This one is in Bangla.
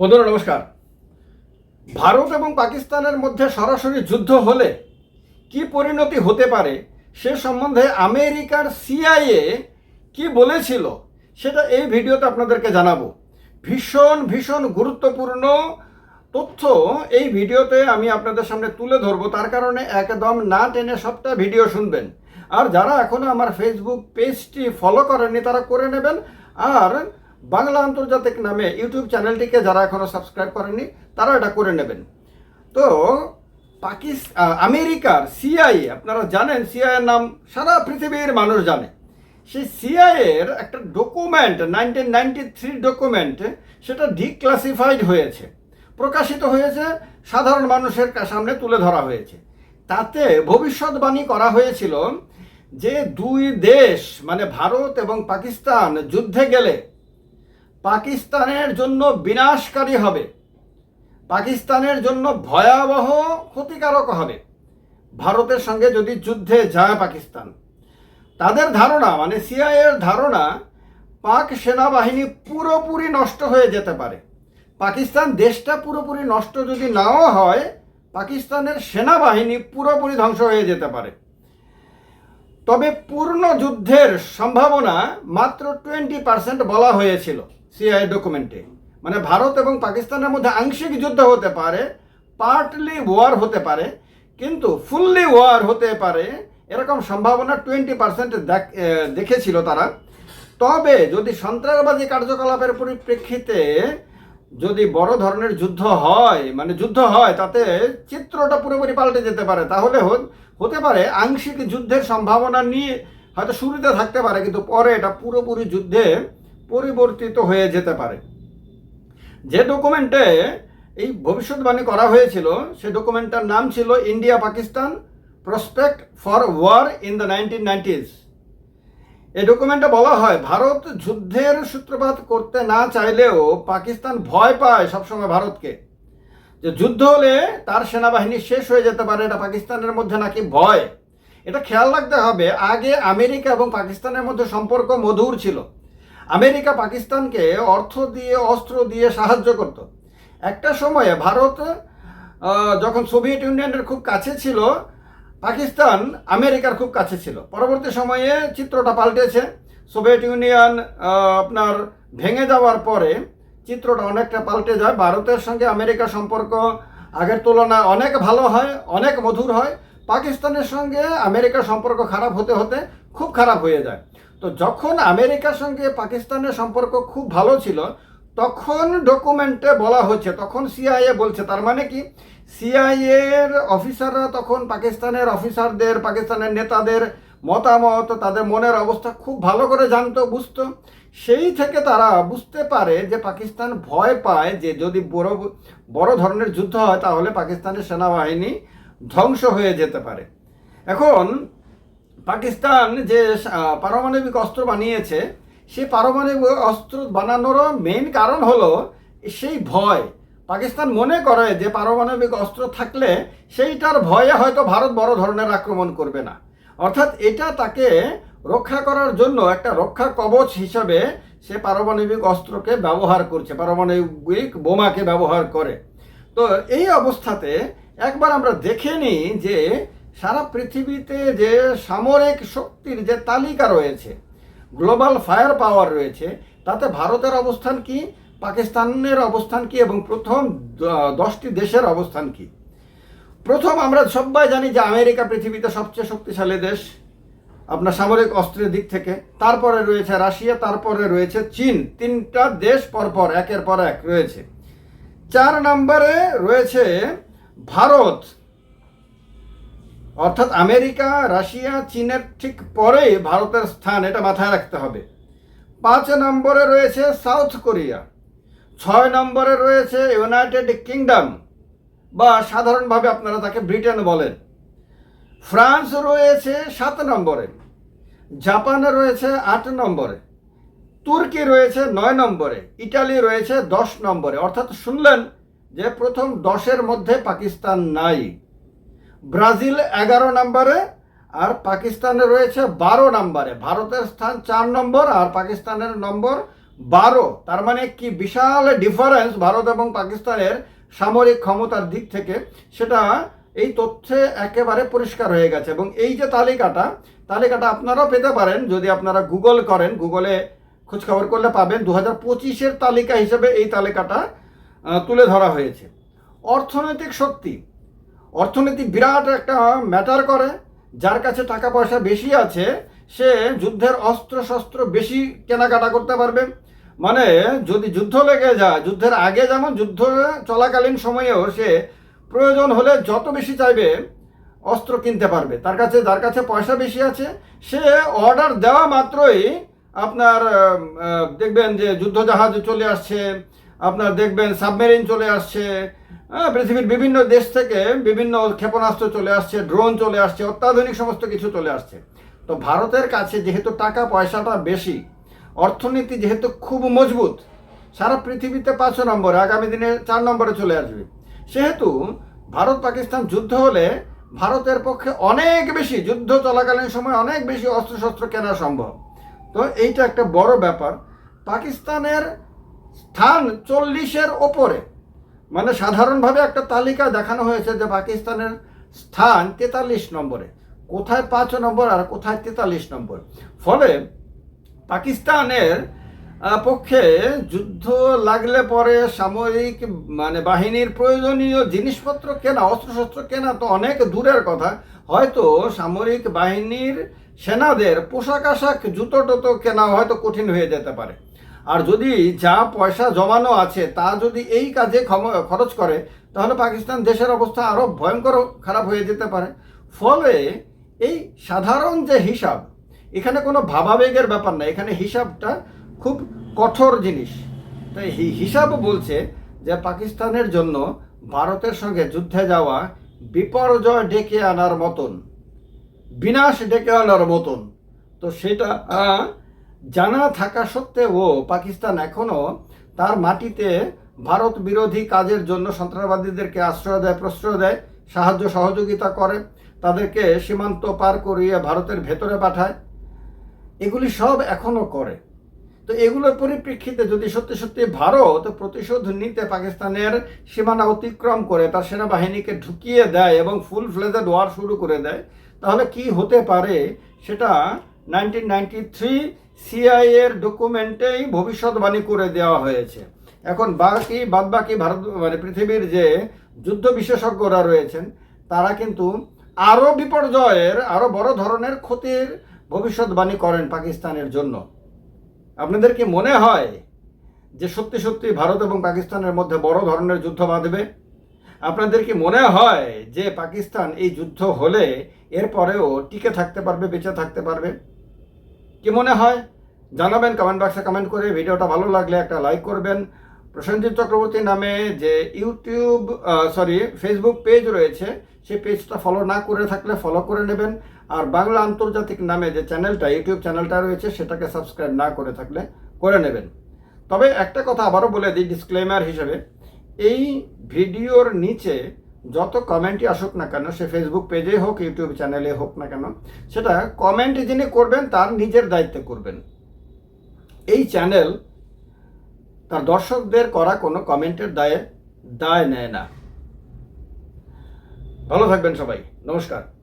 বন্ধুরা, নমস্কার। ভারত এবং পাকিস্তানের মধ্যে সরাসরি যুদ্ধ হলে কি পরিণতি হতে পারে সে সম্বন্ধে আমেরিকার সিআইএ কি বলেছিল সেটা এই ভিডিওতে আপনাদেরকে জানাব। ভীষণ ভীষণ গুরুত্বপূর্ণ তথ্য এই ভিডিওতে আমি আপনাদের সামনে তুলে ধরবো। তার কারণে একদম না টেনে সবটা ভিডিও শুনবেন। আর যারা এখনও আমার ফেসবুক পেজটি ফলো করেননি, তারা করে নেবেন। আর বাংলা আন্তর্জাতিক নামে ইউটিউব চ্যানেলটিকে যারা এখনও সাবস্ক্রাইব করেননি, তারা এটা করে নেবেন। তো পাকিস্তান আমেরিকার সিআইএ আপনারা জানেন সিআইএর নাম সারা পৃথিবীর মানুষ জানে। সেই সিআইএর একটা document nineteen ninety three document সেটা ডিক্লাসিফাইড হয়েছে। প্রকাশিত হয়েছে, সাধারণ মানুষের সামনে তুলে ধরা হয়েছে। তাতে ভবিষ্যৎবাণী করা হয়েছিল যে দুই দেশ মানে ভারত এবং পাকিস্তান, যুদ্ধে গেলে পাকিস্তানের জন্য বিনাশকারী হবে। পাকিস্তানের জন্য ভয়াবহ ক্ষতিকারক হবে। ভারতের সঙ্গে যদি যুদ্ধে যায় পাকিস্তান, তাদের ধারণা মানে সিআইএর ধারণা, পাক সেনাবাহিনী পুরোপুরি নষ্ট হয়ে যেতে পারে। পাকিস্তান দেশটা পুরোপুরি নষ্ট যদি নাও হয়, পাকিস্তানের সেনাবাহিনী পুরোপুরি ধ্বংস হয়ে যেতে পারে। তবে পূর্ণ যুদ্ধের সম্ভাবনা মাত্র টোয়েন্টি পার্সেন্ট বলা হয়েছিল। সিআই ডকুমেন্টে মানে ভারত এবং পাকিস্তানের মধ্যে আংশিক যুদ্ধ হতে পারে পার্টলি ওয়ার হতে পারে, কিন্তু ফুললি ওয়ার হতে পারে, এরকম সম্ভাবনা টোয়েন্টি পার্সেন্ট দেখেছিল তারা। তবে যদি সন্ত্রাসবাদী কার্যকলাপের পরিপ্রেক্ষিতে যদি বড় ধরনের যুদ্ধ হয় মানে যুদ্ধ হয়, তাতে চিত্রটা পুরোপুরি পাল্টে যেতে পারে, তাহলে হত- পারে আংশিক যুদ্ধের সম্ভাবনা নিয়ে হয়তো শুরুতে থাকতে পারে, কিন্তু পরে এটা পুরোপুরি যুদ্ধে পরিবর্তিত হয়ে যেতে পারে। যে ডকুমেন্টে এই ভবিষ্যৎবাণী করা হয়েছিল সে ডকুমেন্টটার নাম ছিল India Pakistan prospect for war in the nineteen nineties এই ডকুমেন্টে বলা হয়, ভারত যুদ্ধের সূত্রপাত করতে না চাইলেও পাকিস্তান ভয় পায় সবসময় ভারতকে। যে যুদ্ধ হলে তার সেনাবাহিনী শেষ হয়ে যেতে পারে, এটা পাকিস্তানের মধ্যে নাকি ভয়? এটা খেয়াল রাখতে হবে, আগে আমেরিকা এবং পাকিস্তানের মধ্যে সম্পর্ক মধুর ছিল। আমেরিকা পাকিস্তানকে অর্থ দিয়ে, অস্ত্র দিয়ে সাহায্য করত। একটা সময়ে ভারত যখন সোভিয়েত ইউনিয়নের খুব কাছে ছিল, পাকিস্তান আমেরিকার খুব কাছে ছিল। পরবর্তী সময়ে চিত্রটা পাল্টেছে। সোভিয়েত ইউনিয়ন আপনার ভেঙে যাওয়ার পরে চিত্রটা অনেকটা পাল্টে যায়। ভারতের সঙ্গে আমেরিকার সম্পর্ক আগের তুলনায় অনেক ভালো হয়, অনেক মধুর হয়। পাকিস্তানের সঙ্গে আমেরিকার সম্পর্ক খারাপ হতে হতে খুব খারাপ হয়ে যায়। তো যখন আমেরিকার সঙ্গে পাকিস্তানের সম্পর্ক খুব ভালো ছিল, তখন ডকুমেন্টে বলা হচ্ছে, তখন সিআইএ বলছে, তার মানে কি? সিআইএ এর অফিসাররা তখন পাকিস্তানের অফিসারদের পাকিস্তানের নেতাদের মতামত, তাদের মনের অবস্থা খুব ভালো করে জানতো, বুঝতো। সেই থেকে তারা বুঝতে পারে যে পাকিস্তান ভয় পায় যে যদি বড় বড় ধরনের যুদ্ধ হয়, তাহলে পাকিস্তানের সেনাবাহিনী ধ্বংস হয়ে যেতে পারে। এখন পাকিস্তান যে পারমাণবিক অস্ত্র বানিয়েছে সেই পারমাণবিক অস্ত্র বানানোরও মেইন কারণ হলো সেই ভয়। পাকিস্তান মনে করে যে পারমাণবিক অস্ত্র থাকলে সেইটার ভয়ে হয়তো ভারত বড় ধরনের আক্রমণ করবে না। অর্থাৎ এটা তাকে রক্ষা করার জন্য একটা রক্ষা কবচ হিসাবে সে পারমাণবিক অস্ত্রকে ব্যবহার করছে, পারমাণবিক বোমাকে ব্যবহার করে। তো এই অবস্থাতে একবার আমরা দেখে নিই যে সারা পৃথিবীতে যে সামরিক শক্তির যে তালিকা রয়েছে, গ্লোবাল ফায়ার পাওয়ার রয়েছে, তাতে ভারতের অবস্থান কি, পাকিস্তানের অবস্থান কি এবং প্রথম দশটি দেশের অবস্থান কি? প্রথম আমরা সবাই জানি যে আমেরিকা পৃথিবীতে সবচেয়ে শক্তিশালী দেশ, আপনার সামরিক অস্ত্রের দিক থেকে। তারপরে রয়েছে রাশিয়া, তারপরে রয়েছে চীন, তিনটা দেশ পরপর, একের পর এক রয়েছে। চার নম্বরে রয়েছে ভারত অর্থাৎ আমেরিকা, রাশিয়া, চীনের ঠিক পরেই ভারতের স্থান এটা মাথায় রাখতে হবে। পাঁচ নম্বরে রয়েছে সাউথ কোরিয়া, ছয় নম্বরে রয়েছে ইউনাইটেড কিংডম বা সাধারণভাবে আপনারা তাকে ব্রিটেন বলেন। ফ্রান্স রয়েছে সাত নম্বরে, জাপান রয়েছে আট নম্বরে, তুর্কি রয়েছে নয় নম্বরে, ইটালি রয়েছে দশ নম্বরে। অর্থাৎ শুনলেন যে প্রথম দশের মধ্যে পাকিস্তান নাই। ব্রাজিল এগারো নম্বরে আর পাকিস্তানে রয়েছে বারো নম্বরে। ভারতের স্থান চার নম্বর আর পাকিস্তানের নম্বর বারো। তার মানে কি বিশাল ডিফারেন্স ভারত এবং পাকিস্তানের সামরিক ক্ষমতার দিক থেকে। সেটা এই তথ্যে একেবারে পরিষ্কার হয়ে গেছে। এবং এই যে তালিকাটা তালিকাটা আপনারাও পেতে পারেন যদি আপনারা গুগল করেন। গুগলে খোঁজখবর করলে পাবেন দু হাজার পঁচিশের তালিকা হিসেবে এই তালিকাটা তুলে ধরা হয়েছে। অর্থনৈতিক শক্তি অর্থনীতি বিরাট একটা ম্যাটার করে, যার কাছে টাকা পয়সা বেশি আছে, সে যুদ্ধের অস্ত্র শস্ত্র বেশি কেনাকাটা করতে পারবে। মানে যদি যুদ্ধ লেগে যায়, যুদ্ধের আগে যেমন যুদ্ধ চলাকালীন সময়েও সে প্রয়োজন হলে যত বেশি চাইবে, অস্ত্র কিনতে পারবে। তার কাছে, যার কাছে পয়সা বেশি আছে, সে অর্ডার দেওয়া মাত্রই আপনার দেখবেন যে যুদ্ধজাহাজ চলে আসছে, আপনার দেখবেন সাবমেরিন চলে আসছে হ্যাঁ, পৃথিবীর বিভিন্ন দেশ থেকে বিভিন্ন ক্ষেপণাস্ত্র চলে আসছে ড্রোন চলে আসছে অত্যাধুনিক সমস্ত কিছু চলে আসছে। তো ভারতের কাছে যেহেতু টাকা পয়সাটা বেশি অর্থনীতি যেহেতু খুব মজবুত সারা পৃথিবীতে পাঁচ নম্বরে আগামী দিনে চার নম্বরে চলে আসবে। সেহেতু ভারত পাকিস্তান যুদ্ধ হলে ভারতের পক্ষে অনেক বেশি যুদ্ধ চলাকালীন সময় অনেক বেশি অস্ত্রশস্ত্র কেনা সম্ভব। তো এইটা একটা বড় ব্যাপার। পাকিস্তানের স্থান চল্লিশের ওপরে। মানে সাধারণভাবে একটা তালিকা দেখানো হয়েছে যে পাকিস্তানের স্থান তেতাল্লিশ নম্বরে। কোথায় পাঁচ নম্বর আর কোথায় তেতাল্লিশ নম্বর? ফলে পাকিস্তানের পক্ষে যুদ্ধ লাগলে পরে সামরিক মানে বাহিনীর প্রয়োজনীয় জিনিসপত্র কেনা, অস্ত্রশস্ত্র কেনা তো অনেক দূরের কথা। হয়তো সামরিক বাহিনীর সেনাদের পোশাক আশাক, জুতো টুতো কেনা হয়তো কঠিন হয়ে যেতে পারে। আর যদি যা পয়সা জমানো আছে, তা যদি এই কাজে খরচ করে, তাহলে পাকিস্তান দেশের অবস্থা আরও ভয়ঙ্কর খারাপ হয়ে যেতে পারে। ফলে এই সাধারণ যে হিসাব, এখানে কোনো ভাবাবেগের ব্যাপার না। এখানে হিসাবটা খুব কঠোর জিনিস। তাই হিসাব বলছে যে পাকিস্তানের জন্য ভারতের সঙ্গে যুদ্ধে যাওয়া বিপর্যয় ডেকে আনার মতন, বিনাশ ডেকে আনার মতন। তো সেটা জানা থাকা সত্ত্বেও পাকিস্তান এখনও তার মাটিতে ভারত বিরোধী কাজের জন্য সন্ত্রাসবাদীদেরকে আশ্রয় দেয়, প্রশ্রয় দেয়, সাহায্য, সহযোগিতা করে, তাদেরকে সীমান্ত পার করিয়ে ভারতের ভেতরে পাঠায়। এগুলি সব এখনও করে। তো এগুলোর পরিপ্রেক্ষিতে যদি সত্যি সত্যি ভারত প্রতিশোধ নিতে পাকিস্তানের সীমানা অতিক্রম করে, তার সেনাবাহিনীকে ঢুকিয়ে দেয় এবং ফুল ফ্লেজেড ওয়ার শুরু করে দেয়, তাহলে কি হতে পারে সেটা নাইনটিন নাইনটি থ্রি সিআইএর ডকুমেন্টেই ভবিষ্যৎবাণী করে দেওয়া হয়েছে। এখন বাকি বাদ বাকি ভারত মানে পৃথিবীর যে যুদ্ধ বিশেষজ্ঞরা রয়েছেন, তারা কিন্তু আরও বিপর্যয়ের, আরও বড় ধরনের ক্ষতির ভবিষ্যৎবাণী করেন পাকিস্তানের জন্য। আপনাদের কি মনে হয় যে সত্যি সত্যি ভারত এবং পাকিস্তানের মধ্যে বড় ধরনের যুদ্ধ বাঁধবে? আপনাদের কি মনে হয় যে পাকিস্তান এই যুদ্ধ হলে এরপরেও টিকে থাকতে পারবে, বেঁচে থাকতে পারবে? কি মনে হয়? জানাবেন কমেন্ট বক্সে কমেন্ট করে। ভিডিওটা ভালো লাগলে একটা লাইক করবেন। প্রসেনজিৎ চক্রবর্তী নামে যে ইউটিউব সরি ফেসবুক পেজ রয়েছে, সেই পেজটা ফলো না করে থাকলে ফলো করে নেবেন। আর বাংলা আন্তর্জাতিক নামে যে চ্যানেলটা ইউটিউব চ্যানেলটা রয়েছে, সেটাকে সাবস্ক্রাইব না করে থাকলে করে নেবেন। তবে একটা কথা আবারও বলে দিই ডিসক্লেমার হিসেবে, এই ভিডিওর নিচে যত কমেন্টই আসুক না কেন, সে ফেসবুক পেজে হোক ইউটিউব চ্যানেলে হোক না কেন, সেটা কমেন্ট যিনি করবেন, তার নিজের দায়িত্বে করবেন। এই চ্যানেল তার দর্শকদের করা কোনো কমেন্টের দায়ে, দায় নেয় না। ভালো থাকবেন সবাই। নমস্কার।